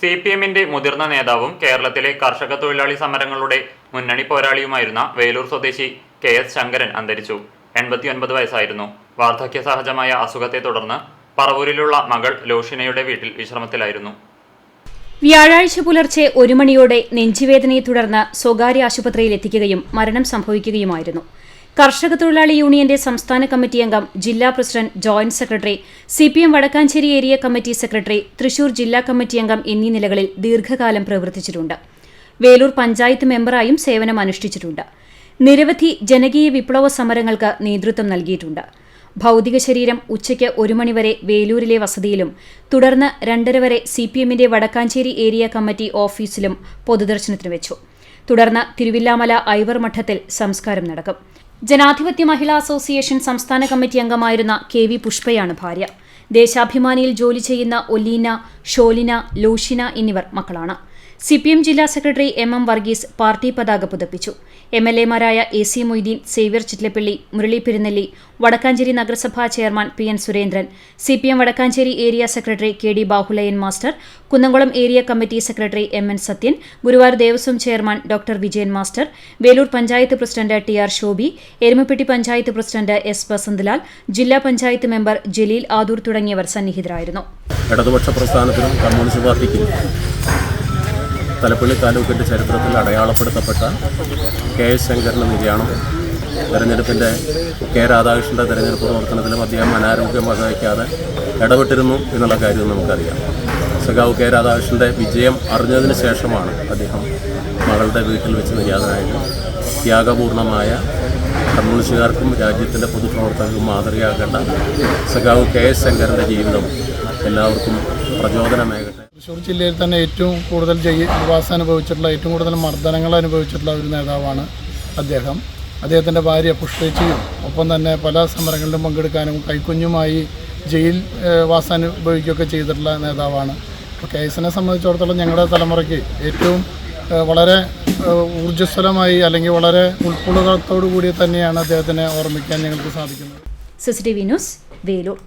C P എമ്മിന്റെ മുതിർന്ന നേതാവും കേരളത്തിലെ കർഷക തൊഴിലാളി സമരങ്ങളുടെ മുന്നണി പോരാളിയുമായിരുന്ന വേലൂർ സ്വദേശി കെ എസ് ശങ്കരൻ അന്തരിച്ചു. എൺപത്തിയൊൻപത് വയസ്സായിരുന്നു. വാർദ്ധക്യ സഹജമായ അസുഖത്തെ തുടർന്ന് പറവൂരിലുള്ള മകൾ ലോഷിനയുടെ വീട്ടിൽ വിശ്രമത്തിലായിരുന്നു. വ്യാഴാഴ്ച പുലർച്ചെ ഒരു മണിയോടെ നെഞ്ചുവേദനയെ തുടർന്ന് സ്വകാര്യ ആശുപത്രിയിൽ എത്തിക്കുകയും മരണം സംഭവിക്കുകയുമായിരുന്നു. കർഷക തൊഴിലാളി യൂണിയന്റെ സംസ്ഥാന കമ്മിറ്റി അംഗം ജില്ലാ president joint secretary C P M Vadakkanchery area committee secretary Thrissur ജില്ലാ കമ്മിറ്റി അംഗം എന്നീ നിലകളിൽ ദീർഘകാലം പ്രവർത്തിച്ചിട്ടുണ്ട്. വേലൂർ പഞ്ചായത്ത് മെമ്പറായും സേവനം അനുഷ്ഠിച്ചിട്ടുണ്ട്. നിരവധി ജനകീയ വിപ്ലവ സമരങ്ങൾക്ക് നേതൃത്വം നൽകിയിട്ടുണ്ട്. ഭൗതിക ശരീരം ഉച്ചയ്ക്ക് ഒരു മണിവരെ വേലൂരിലെ വസതിയിലും തുടർന്ന് രണ്ടര വരെ സി പി എമ്മിന്റെ വടക്കാഞ്ചേരി ഏരിയ കമ്മിറ്റി ഓഫീസിലും പൊതുദർശനത്തിന് വെച്ചു. തുടർന്ന് തിരുവില്ലാമല ഐവർ മഠത്തിൽ സംസ്കാരം നടക്കും. ജനാധിപത്യ മഹിളാ അസോസിയേഷൻ സംസ്ഥാന കമ്മിറ്റി അംഗമായിരുന്ന കെ വി പുഷ്പയാണ് ഭാര്യ. ദേശാഭിമാനിയിൽ ജോലി ചെയ്യുന്ന ഒലീന ഷോലിന ലൂഷിന എന്നിവർ മക്കളാണ്. സി പി എം ജില്ലാ secretary M M Varghese party പതാക പുതപ്പിച്ചു. എം എൽ എമാരായ എ സി മൊയ്തീൻ സേവ്യർ ചിറ്റ്ലപ്പള്ളി മുരളി പെരുന്നെല്ലി വടക്കാഞ്ചേരി നഗരസഭാ chairman P N Surendran C P M Vadakkanchery area secretary K D Bahulayan master Kunnamkulam area committee secretary M N Sathyan Guruvayur Devaswom chairman doctor Vijayan master Velur panchayat president T R Shobhi Erumapetty panchayat president S Vasanthalal ജില്ലാ panchayat member Jaleel Adoor തുടങ്ങിയവർ സന്നിഹിതരായിരുന്നു. തലപ്പള്ളി താലൂക്കിന്റെ ചരിത്രത്തിൽ അടയാളപ്പെടുത്തപ്പെട്ട K S ശങ്കറിന്റെ നിര്യാണം തെരഞ്ഞെടുപ്പിന്റെ K രാധാകൃഷ്ണന്റെ തെരഞ്ഞെടുപ്പ് പ്രവർത്തനത്തിലും അദ്ദേഹം അനാരോഗ്യം വകവയ്ക്കാതെ ഇടപെട്ടിരുന്നു എന്നുള്ള കാര്യം നമുക്കറിയാം. സഖാവ് കെ രാധാകൃഷ്ണന്റെ വിജയം അറിഞ്ഞതിന് ശേഷമാണ് അദ്ദേഹം മകളുടെ വീട്ടിൽ വെച്ച് നിര്യാതനായത്. ത്യാഗപൂർണമായ കമ്മ്യൂണിസ്റ്റുകാർക്കും രാജ്യത്തിന്റെ പൊതുപ്രവർത്തകർക്കും മാതൃകയാകേണ്ട സഖാവ് കെ എസ് ശങ്കറിന്റെ ജീവിതം എല്ലാവർക്കും പ്രചോദനമേകട്ടെ. തൃശ്ശൂർ ജില്ലയിൽ തന്നെ ഏറ്റവും കൂടുതൽ ജയി നിവാസം അനുഭവിച്ചിട്ടുള്ള ഏറ്റവും കൂടുതൽ മർദ്ദനങ്ങൾ അനുഭവിച്ചിട്ടുള്ള ഒരു നേതാവാണ് അദ്ദേഹം. അദ്ദേഹത്തിന്റെ ഭാര്യ പുഷ്പേച്ചിയും ഒപ്പം തന്നെ പല സമരങ്ങളിലും പങ്കെടുക്കാനും കൈക്കുഞ്ഞുമായി ജയിൽ വാസം അനുഭവിക്കുകയൊക്കെ ചെയ്തിട്ടുള്ള നേതാവാണ്. അപ്പോൾ കേസിനെ സംബന്ധിച്ചിടത്തോളം ഞങ്ങളുടെ തലമുറയ്ക്ക് ഏറ്റവും വളരെ ഊർജസ്വലമായി അല്ലെങ്കിൽ വളരെ ഉൾക്കൊള്ളുകളത്തോടു കൂടി തന്നെയാണ് അദ്ദേഹത്തിനെ ഓർമ്മിക്കാൻ ഞങ്ങൾക്ക് സാധിക്കുന്നത്. CCTV news Velur.